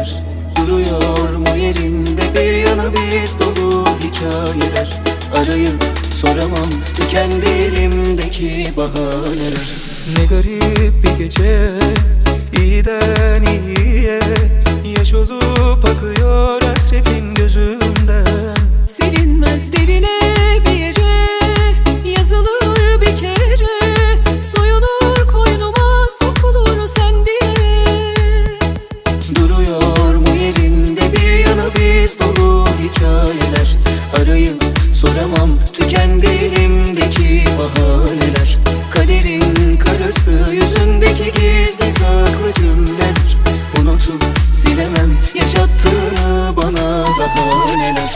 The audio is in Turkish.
nedir? Duruyor mu yerinde bir yana biz dolu hikayeler Arayıp soramam tükendi elimdeki bahaneler Ne garip bir gece iyiden iyiye Yaş olup akıyor nefes dolu hikayeler. Arayıp soramam tükendi elimdeki bahaneler. Kaderin karası yüzündeki gizli saklı cümleler. Unutup silemem yaşattığını bana daha neler.